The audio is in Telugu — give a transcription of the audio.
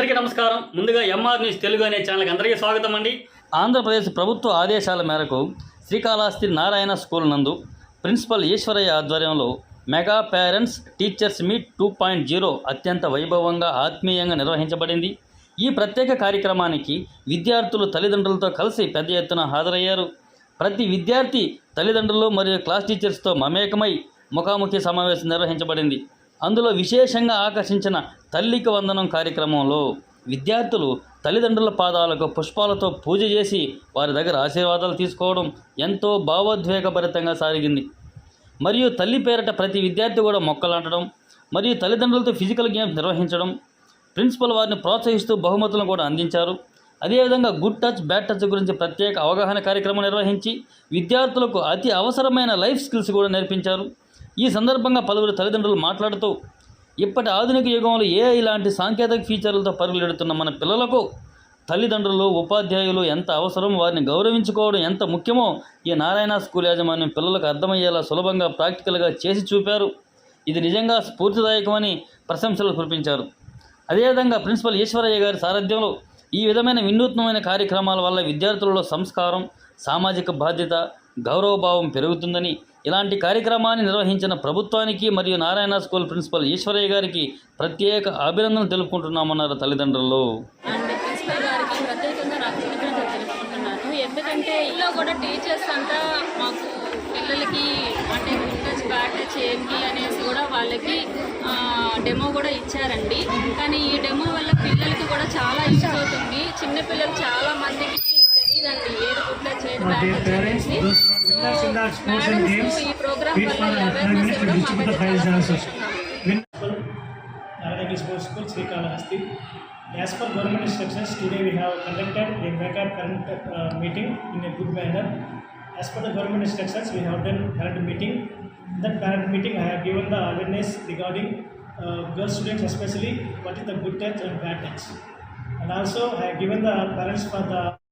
అందరికీ నమస్కారం. ముందుగా ఎంఆర్ న్యూస్ తెలుగు అనే ఛానల్కి అందరికీ స్వాగతం అండి. ఆంధ్రప్రదేశ్ ప్రభుత్వ ఆదేశాల మేరకు శ్రీకాళహస్తి నారాయణ స్కూల్ నందు ప్రిన్సిపల్ ఈశ్వరయ్య ఆధ్వర్యంలో mega parents teachers meet two point zero అత్యంత వైభవంగా ఆత్మీయంగా నిర్వహించబడింది. ఈ ప్రత్యేక కార్యక్రమానికి విద్యార్థులు తల్లిదండ్రులతో కలిసి పెద్ద ఎత్తున హాజరయ్యారు. ప్రతి విద్యార్థి తల్లిదండ్రులు మరియు క్లాస్ టీచర్స్తో మమేకమై ముఖాముఖి సమావేశం నిర్వహించబడింది. అందులో విశేషంగా ఆకర్షించిన తల్లికి వందనం కార్యక్రమంలో విద్యార్థులు తల్లిదండ్రుల పాదాలకు పుష్పాలతో పూజ చేసి వారి దగ్గర ఆశీర్వాదాలు తీసుకోవడం ఎంతో భావోద్వేగభరితంగా సాగింది. మరియు తల్లి పేరట ప్రతి విద్యార్థి కూడా మొక్కలు నాటడం మరియు తల్లిదండ్రులతో ఫిజికల్ గేమ్స్ నిర్వహించడం ప్రిన్సిపల్ వారిని ప్రోత్సహిస్తూ బహుమతులను కూడా అందించారు. అదేవిధంగా గుడ్ టచ్ బ్యాడ్ టచ్ గురించి ప్రత్యేక అవగాహన కార్యక్రమం నిర్వహించి విద్యార్థులకు అతి అవసరమైన లైఫ్ స్కిల్స్ కూడా నేర్పించారు. ఈ సందర్భంగా పలువురు తల్లిదండ్రులు మాట్లాడుతూ ఇప్పటి ఆధునిక యుగంలో ఏఐ లాంటి సాంకేతిక ఫీచర్లతో పరుగులెడుతున్న మన పిల్లలకు తల్లిదండ్రులు ఉపాధ్యాయులు ఎంత అవసరం వారిని గౌరవించుకోవడం ఎంత ముఖ్యమో ఈ నారాయణ స్కూల్ యాజమాన్యం పిల్లలకు అర్థమయ్యేలా సులభంగా ప్రాక్టికల్గా చేసి చూపారు. ఇది నిజంగా స్ఫూర్తిదాయకమని ప్రశంసలు కురిపించారు. అదేవిధంగా ప్రిన్సిపల్ ఈశ్వరయ్య గారి సారథ్యంలో ఈ విధమైన వినూత్నమైన కార్యక్రమాల వల్ల విద్యార్థులలో సంస్కారం సామాజిక బాధ్యత గౌరవభావం పెరుగుతుందని ఇలాంటి కార్యక్రమాన్ని నిర్వహించిన ప్రభుత్వానికి మరియు నారాయణ స్కూల్ ప్రిన్సిపల్ ఈశ్వరయ్య గారికి ప్రత్యేక అభినందనలు తెలుపుకుంటున్నామన్నారు తల్లిదండ్రులు. ఎందుకంటే ఇంట్లో కూడా టీచర్స్ అంతా మాకు పిల్లలకి అంటే గుడ్ టచ్ ఏంటి అనేసి కూడా వాళ్ళకి డెమో కూడా ఇచ్చారండి. కానీ ఈ డెమో వల్ల పిల్లలకి కూడా చాలా యూజ్ అవుతుంది. చిన్న పిల్లలు చాలా for their parents, those winners in the sports and games, wait for the Prime Minister to distribute the prize also. Nagadagi Sports School, Srikalahasti. As per government instructions, today we have conducted a mega parent uh, meeting in a good manner. As per the government instructions, we have done parent meeting. In that parent meeting, I have given the awareness regarding uh, girl students especially, what is the good touch and bad touch. And also, I have given the parents for the